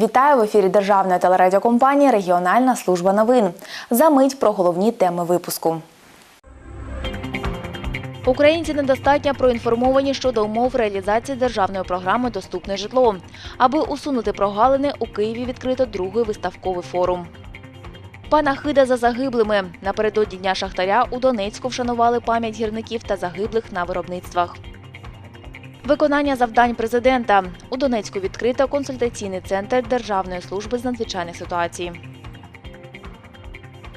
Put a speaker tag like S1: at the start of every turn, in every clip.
S1: Вітаю в ефірі Державної телерадіокомпанії Регіональна служба новин. За мить про головні теми випуску. Українці недостатньо проінформовані щодо умов реалізації державної програми Доступне житло. Аби усунути прогалини, у Києві відкрито другий виставковий форум. Панахида за загиблими. Напередодні Дня Шахтаря у Донецьку вшанували пам'ять гірників та загиблих на виробництвах. Виконання завдань президента. У Донецьку відкрито консультаційний центр Державної служби з надзвичайних ситуацій.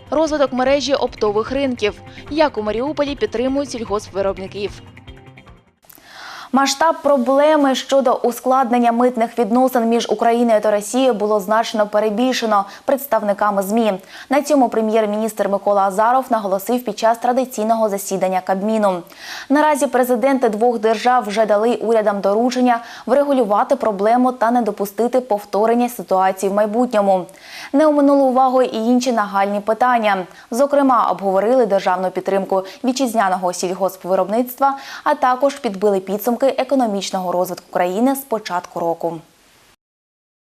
S1: Розвиток мережі оптових ринків. Як у Маріуполі підтримують сільгоспвиробників. Масштаб проблеми щодо ускладнення митних відносин між Україною та Росією було значно перебільшено представниками ЗМІ. На цьому прем'єр-міністр Микола Азаров наголосив під час традиційного засідання Кабміну. Наразі президенти двох держав вже дали урядам доручення врегулювати проблему та не допустити повторення ситуації в майбутньому. Не оминули увагою і інші нагальні питання. Зокрема, обговорили державну підтримку вітчизняного сільгоспвиробництва, а також підбили підсумки економічного розвитку країни з початку року.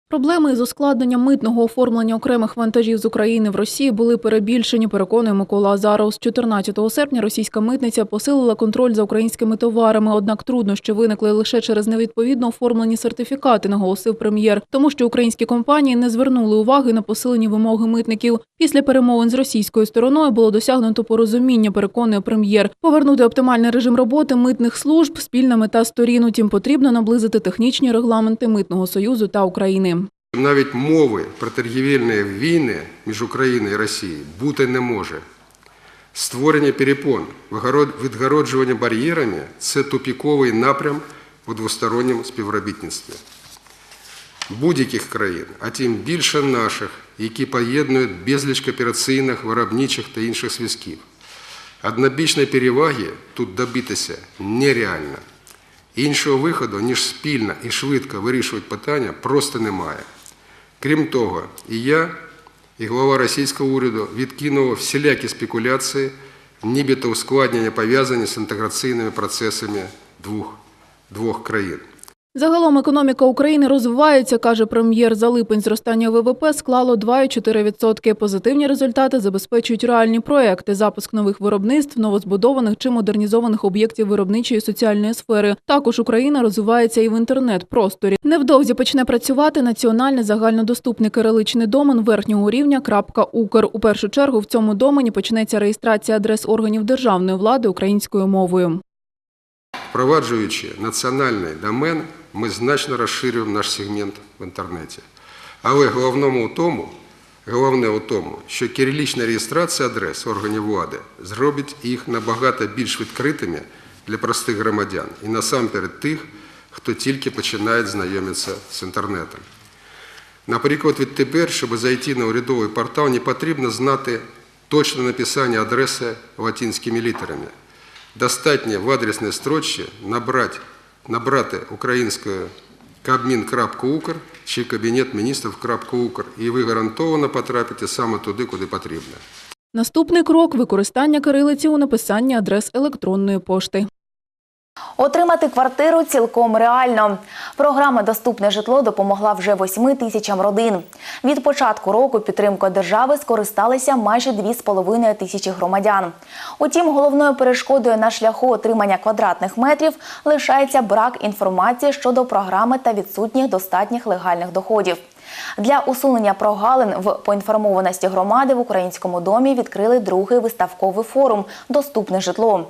S2: Проблеми із ускладненням митного оформлення окремих вантажів з України в Росії були перебільшені, переконує Микола Азаров. З 14 серпня російська митниця посилила контроль за українськими товарами. Однак труднощі виникли лише через невідповідно оформлені сертифікати, наголосив прем'єр. Тому що українські компанії не звернули уваги на посилені вимоги митників. Після перемовин з російською стороною було досягнуто порозуміння, переконує прем'єр. Повернути оптимальний режим роботи митних служб спільна мета сторін. Утім, потрібно наблизити технічні регламенти митного союзу та України.
S3: Навіть мови про торгівельні війни між Україною і Росією бути не може. Створення перепон, відгороджування бар'єрами – це тупіковий напрям у двосторонньому співробітництві. Будь-яких країн, а тим більше наших, які поєднують безліч коопераційних, виробничих та інших зв'язків. Однобічної переваги тут добитися нереально. Іншого виходу, ніж спільно і швидко вирішувати питання, просто немає. Крім того, і я, і глава російського уряду відкинули всілякі спекуляції, нібито ускладнення пов'язані з інтеграційними процесами двох, двох країн.
S2: Загалом економіка України розвивається, каже прем'єр. За липень зростання ВВП склало 2,4%. Позитивні результати забезпечують реальні проекти, запуск нових виробництв, новозбудованих чи модернізованих об'єктів виробничої соціальної сфери. Також Україна розвивається і в інтернет-просторі. Невдовзі почне працювати національний загальнодоступний кириличний домен верхнього рівня .укр. У першу чергу в цьому домені почнеться реєстрація адрес органів державної влади українською мовою.
S3: Впроваджуючи національний домен, ми значно розширюємо наш сегмент в інтернеті. Але головному у тому, головне у тому, що кирилічна реєстрація адрес органів влади зробить їх набагато більш відкритими для простих громадян і насамперед тих, хто тільки починає знайомитися з інтернетом. Наприклад, відтепер, щоб зайти на урядовий портал, не потрібно знати точне написання адреси латинськими літерами. Достатньо в адресній строчці набрати, набрати українською кабмін.укр чи Кабінет міністрів.укр, і ви гарантовано потрапите саме туди, куди потрібно.
S2: Наступний крок використання кирилиці у написанні адрес електронної пошти.
S1: Отримати квартиру цілком реально. Програма Доступне житло допомогла вже 8 тисячам родин. Від початку року підтримкою держави скористалися майже 2,5 тисячі громадян. Утім, головною перешкодою на шляху отримання квадратних метрів лишається брак інформації щодо програми та відсутніх достатніх легальних доходів. Для усунення прогалин в поінформованості громади в українському домі відкрили другий виставковий форум Доступне житло.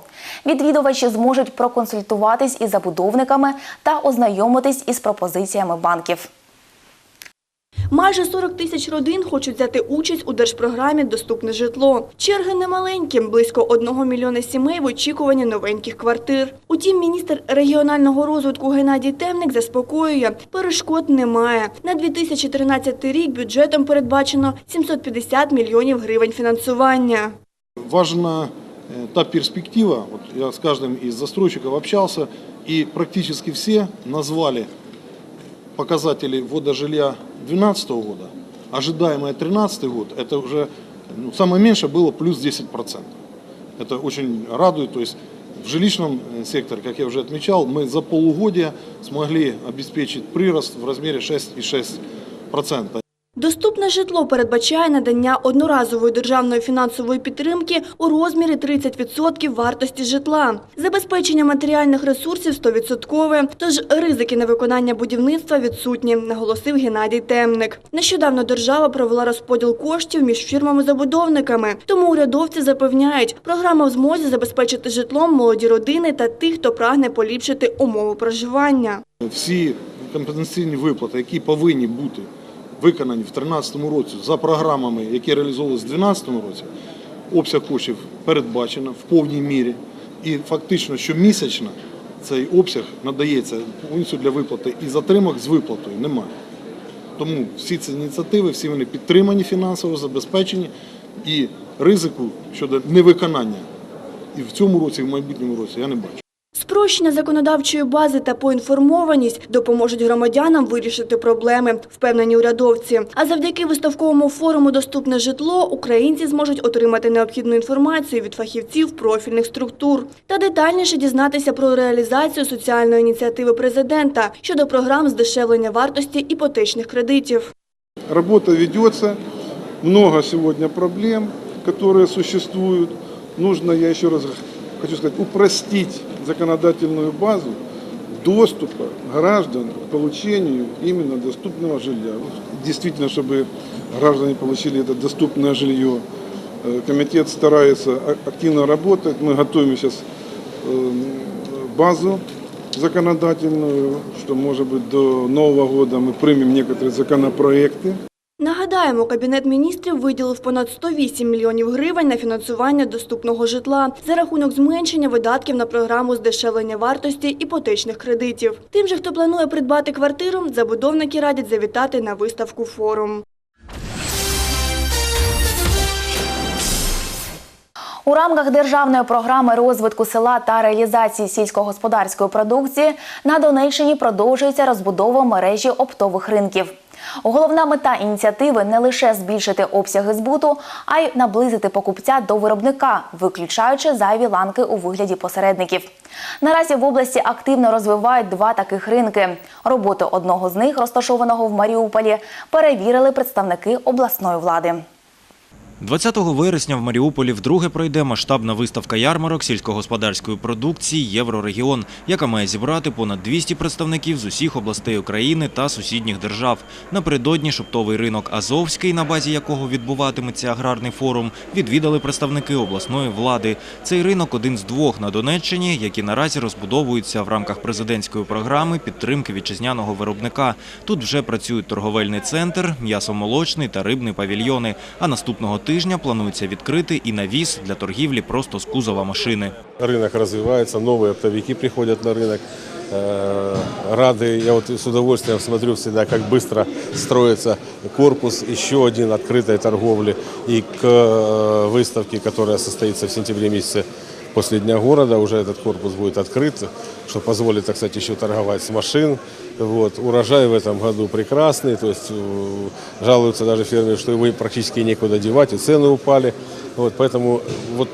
S1: Відвідувачі зможуть проконсультуватись із забудовниками та ознайомитись із пропозиціями банків.
S4: Майже 40 тисяч родин хочуть взяти участь у держпрограмі «Доступне житло». Черги немаленькі – близько 1 мільйона сімей в очікуванні новеньких квартир. Утім, міністр регіонального розвитку Геннадій Темник заспокоює – перешкод немає. На 2013 рік бюджетом передбачено 750 мільйонів гривень фінансування.
S5: важна э, та перспектива. Вот я с каждым из застройщиков общался, и практически все назвали показатели ввода жилья 2012 года. Ожидаемое 2013 год, это уже ну, самое меньшее было плюс 10%. Это очень радует. То есть в жилищном э, секторе, как я уже отмечал, мы за полугодие смогли обеспечить прирост в размере 6,6%.
S4: Доступне житло передбачає надання одноразової державної фінансової підтримки у розмірі 30% вартості житла. Забезпечення матеріальних ресурсів 100%, тож ризики невиконання будівництва відсутні, наголосив Геннадій Темник. Нещодавно держава провела розподіл коштів між фірмами-забудовниками, тому урядовці запевняють, програма в змозі забезпечити житлом молоді родини та тих, хто прагне поліпшити умови проживання.
S5: Всі компенсаційні виплати, які повинні бути виконані в 2013 році за програмами, які реалізовувалися в 2012 році, обсяг коштів передбачено в повній мірі. І фактично щомісячно цей обсяг надається повністю для виплати і затримок з виплатою немає. Тому всі ці ініціативи, всі вони підтримані фінансово, забезпечені і ризику щодо невиконання і в цьому році, і в майбутньому році я не бачу.
S4: Спрощення законодавчої бази та поінформованість допоможуть громадянам вирішити проблеми, впевнені урядовці. А завдяки виставковому форуму «Доступне житло» українці зможуть отримати необхідну інформацію від фахівців профільних структур та детальніше дізнатися про реалізацію соціальної ініціативи президента щодо програм здешевлення вартості іпотечних кредитів.
S6: Работа ведется, много сегодня проблем, которые существуют. Нужно, я еще раз хочу сказать, упростить законодательную базу доступа граждан к получению именно доступного жилья. Действительно, чтобы граждане получили это доступное жилье. Э, Комитет старается активно работать. Мы готовим сейчас э, базу законодательную, что, может быть, до Нового года мы примем некоторые законопроекты.
S4: Нагадаємо, Кабінет міністрів виділив понад 108 мільйонів гривень на фінансування доступного житла за рахунок зменшення видатків на програму здешевлення вартості іпотечних кредитів. Тим же, хто планує придбати квартиру, забудовники радять завітати на виставку форум.
S1: У рамках державної програми розвитку села та реалізації сільськогосподарської продукції на Донеччині продовжується розбудова мережі оптових ринків. Головна мета ініціативи не лише збільшити обсяги збуту, а й наблизити покупця до виробника, виключаючи зайві ланки у вигляді посередників. Наразі в області активно розвивають два таких ринки. Роботу одного з них, розташованого в Маріуполі, перевірили представники обласної влади.
S7: 20 вересня в Маріуполі вдруге пройде масштабна виставка ярмарок сільськогосподарської продукції Єврорегіон, яка має зібрати понад 200 представників з усіх областей України та сусідніх держав. Напередодні шоптовий ринок Азовський, на базі якого відбуватиметься аграрний форум, відвідали представники обласної влади. Цей ринок один з двох на Донеччині, які наразі розбудовуються в рамках президентської програми підтримки вітчизняного виробника. Тут вже працюють торговельний центр, м'ясомолочний та рибний павільйони. А наступного тижня планується відкрити і навіс для торгівлі просто з кузова машини.
S8: Рынок развивается, новые оптовики приходят на рынок. Э, Рады, я вот с удовольствием смотрю всегда, как быстро строится корпус еще один открытой торговли. И к э, выставке, которая состоится в сентябре месяце после Дня города, уже этот корпус будет открыт, что позволит, так сказать, еще торговать с машин. Вот. Урожай в этом году прекрасный, то есть э, жалуются даже фермеры, что его практически некуда девать, и цены упали. Вот, поэтому вот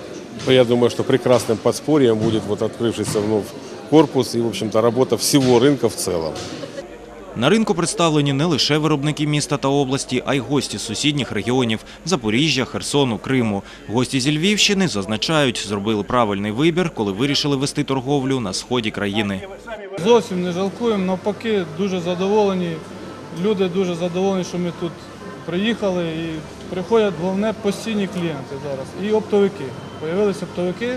S8: я думаю, что прекрасным подспорьем будет вот открывшийся вновь корпус и, в общем-то, работа всего рынка в целом.
S7: На ринку представлені не лише виробники міста та області, а й гості з сусідніх регіонів – Запоріжжя, Херсону, Криму. Гості зі Львівщини зазначають, зробили правильний вибір, коли вирішили вести торговлю на сході країни.
S9: Зовсім не жалкуємо, навпаки, дуже задоволені. Люди дуже задоволені, що ми тут приїхали і приходять головне постійні клієнти зараз. І оптовики. Появилися оптовики,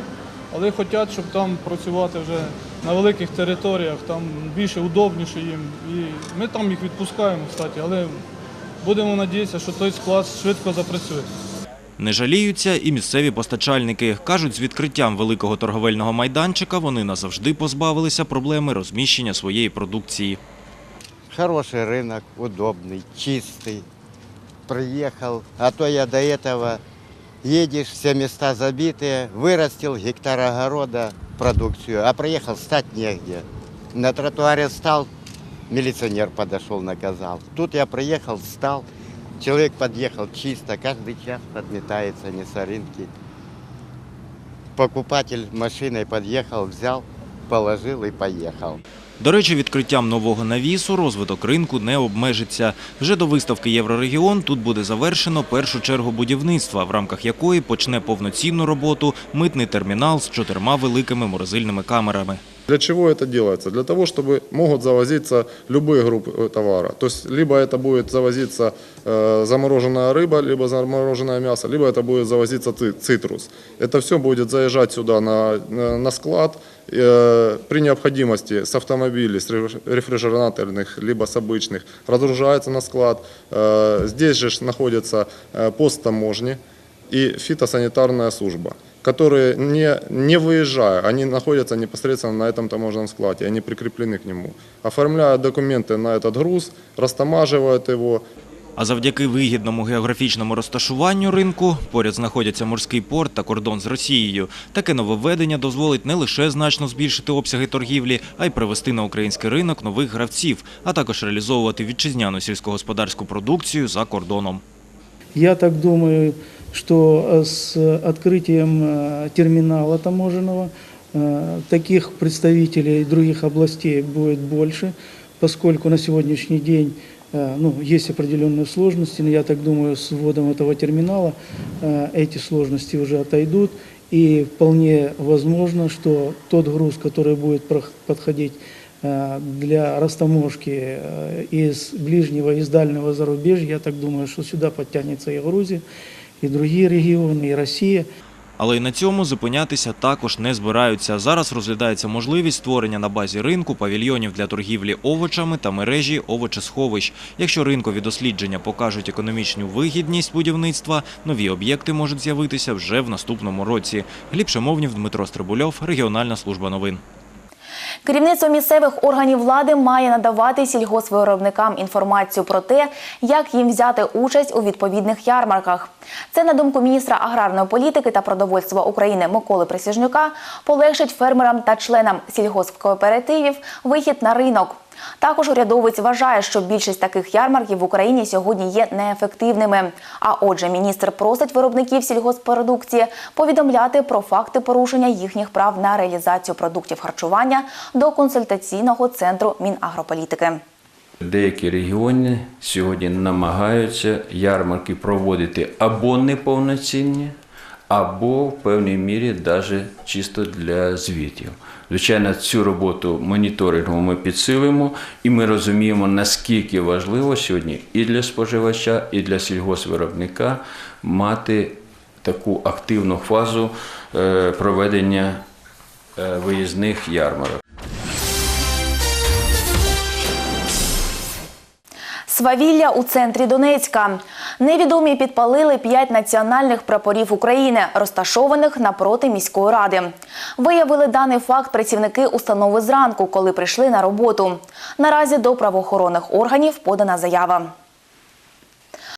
S9: але хочуть, щоб там працювати вже на великих територіях, там більше удобніше їм. І ми там їх відпускаємо, кстати, але будемо надіятися, що той склад швидко запрацює.
S7: Не жаліються і місцеві постачальники. Кажуть, з відкриттям великого торговельного майданчика вони назавжди позбавилися проблеми розміщення своєї продукції.
S10: Хороший рынок, удобный, чистый. Приехал, а то я до этого едешь, все места забитые, вырастил гектар огорода, продукцию, а приехал стать негде. На тротуаре стал, милиционер подошел, наказал. Тут я приехал, встал, человек подъехал чисто, каждый час подметается, не соринки. Покупатель машиной подъехал, взял, положил и поехал.
S7: До речі, відкриттям нового навісу розвиток ринку не обмежиться. Вже до виставки Єврорегіон тут буде завершено першу чергу будівництва, в рамках якої почне повноцінну роботу митний термінал з чотирма великими морозильними камерами.
S11: Для чего это делается? Для того, чтобы могут завозиться любые группы э, товара. То есть, либо это будет завозиться э, замороженная рыба, либо замороженное мясо, либо это будет завозиться ци- цитрус. Это все будет заезжать сюда на, на на склад. Э, при необходимости с автомобилей, с реф- рефрижераторных, либо с обычных, разгружается на склад. Э, здесь же ж находится э, пост таможни и фитосанитарная служба которые не, не выезжая, они находятся непосредственно на этом таможенном складе, они прикреплены к нему. Оформляют документы на этот груз, растамаживают его,
S7: А завдяки вигідному географічному розташуванню ринку поряд знаходяться морський порт та кордон з Росією. Таке нововведення дозволить не лише значно збільшити обсяги торгівлі, а й привести на український ринок нових гравців, а також реалізовувати вітчизняну сільськогосподарську продукцію за кордоном.
S12: Я так думаю, Что э, с открытием э, терминала таможенного э, таких представителей других областей будет больше, поскольку на сегодняшний день ну, есть определенные сложности, но я так думаю, с вводом этого терминала эти сложности уже отойдут, и вполне возможно, что тот груз, который будет подходить для растаможки из ближнего из дальнего зарубежья, я так думаю, что сюда подтянется и Грузия, и другие регионы, и Россия.
S7: Але й на цьому зупинятися також не збираються. Зараз розглядається можливість створення на базі ринку павільйонів для торгівлі овочами та мережі овочесховищ. Якщо ринкові дослідження покажуть економічну вигідність будівництва, нові об'єкти можуть з'явитися вже в наступному році. Гліб Шамовнів, Дмитро Стрибульов, Регіональна служба новин.
S1: Керівництво місцевих органів влади має надавати сільгоспвиробникам інформацію про те, як їм взяти участь у відповідних ярмарках. Це, на думку міністра аграрної політики та продовольства України Миколи Присіжнюка полегшить фермерам та членам сільгоспкооперативів вихід на ринок. Також урядовець вважає, що більшість таких ярмарків в Україні сьогодні є неефективними. А отже, міністр просить виробників сільгоспродукції повідомляти про факти порушення їхніх прав на реалізацію продуктів харчування до консультаційного центру Мінагрополітики.
S13: Деякі регіони сьогодні намагаються ярмарки проводити або неповноцінні, або в певній мірі навіть чисто для звітів. Звичайно, цю роботу моніторингу ми підсилимо, і ми розуміємо, наскільки важливо сьогодні і для споживача, і для сільгоспвиробника мати таку активну фазу е, проведення е, виїзних ярмарок.
S1: Свавілля у центрі Донецька. Невідомі підпалили п'ять національних прапорів України, розташованих напроти міської ради. Виявили даний факт працівники установи зранку, коли прийшли на роботу. Наразі до правоохоронних органів подана заява.